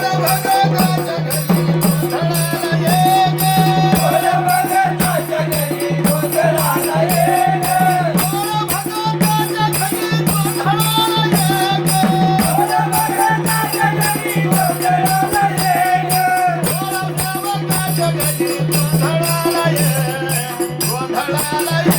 I'm la la la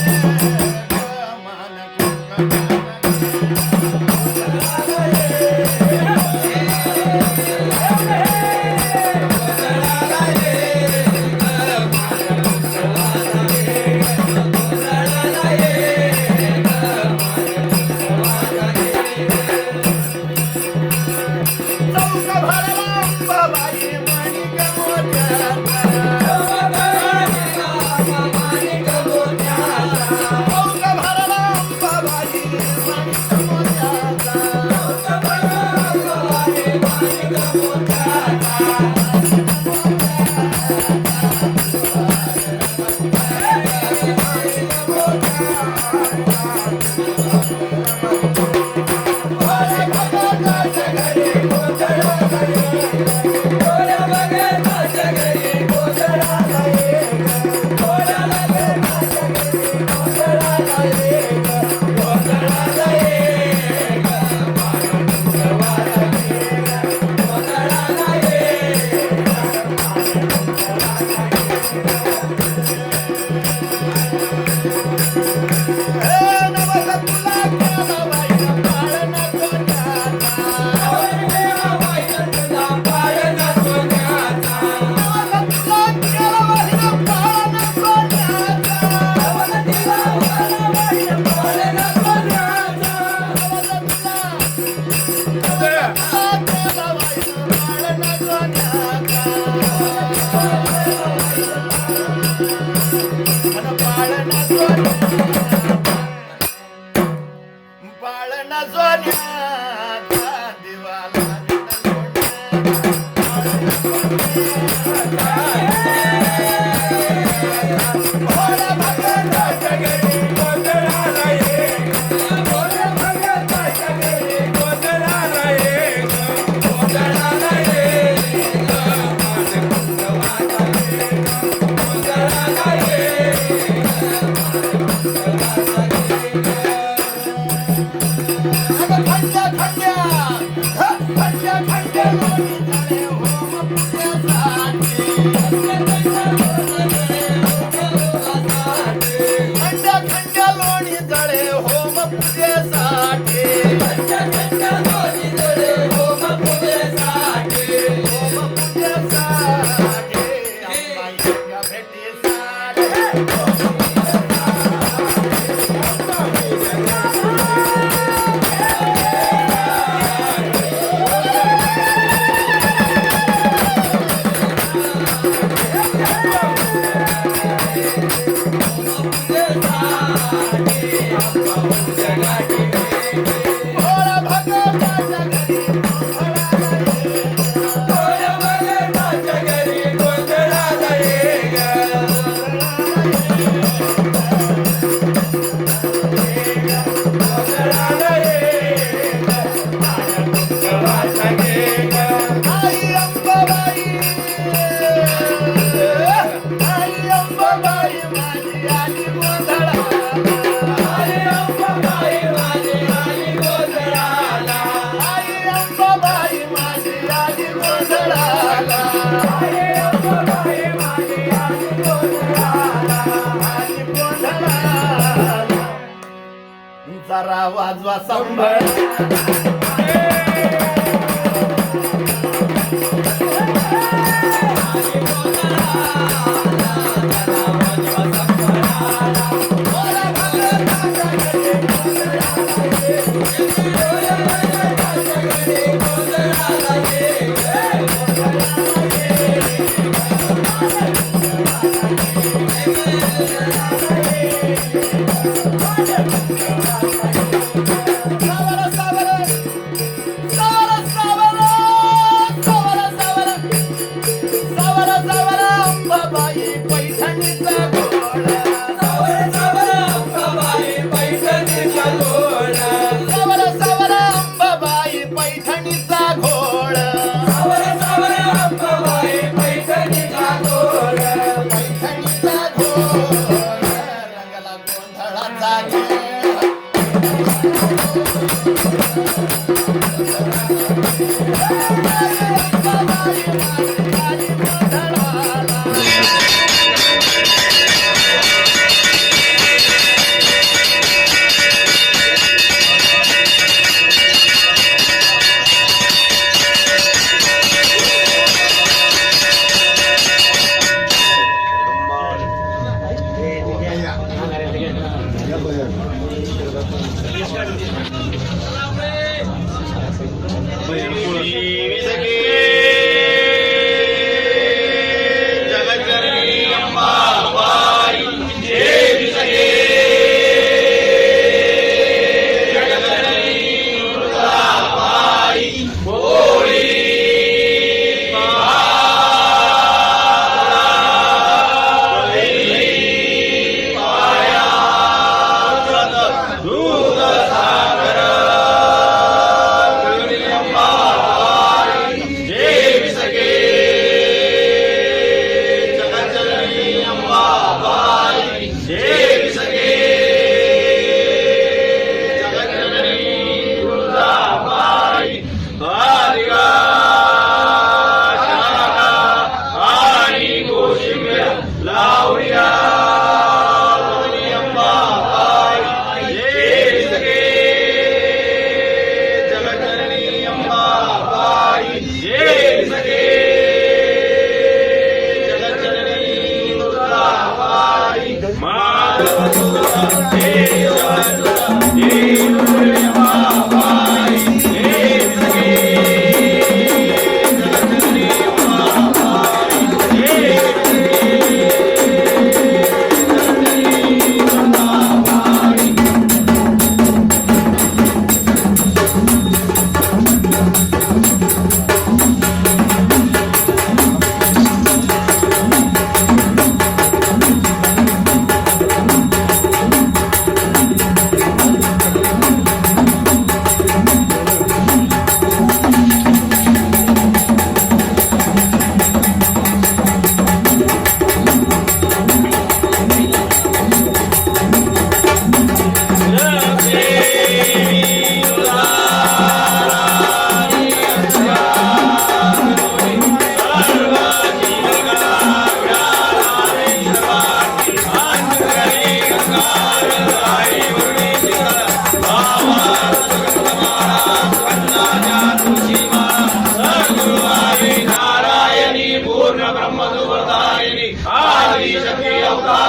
travado a samba. Jesus.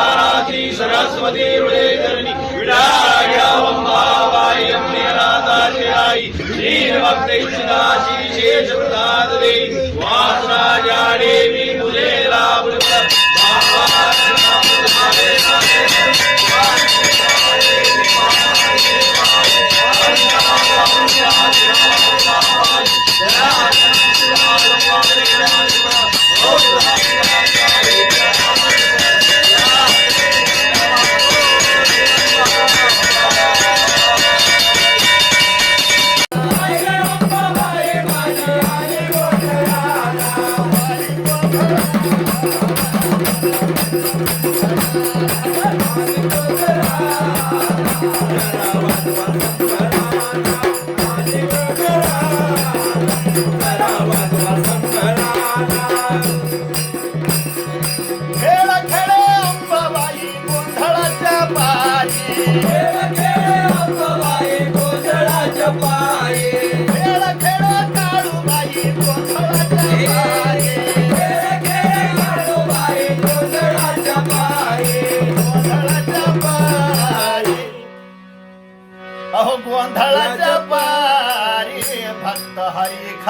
विद्यानाथी Saraswati हृदयधरणी विडाढ्यावम्भावाय प्रियनाथाशिरायि श्रीभक्तैश्चिदाशिशेषप्रसाददे वासराजाडे खेळ खेळ अंबाबाई गोंधळाच्या पाणी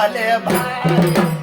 हरी खाले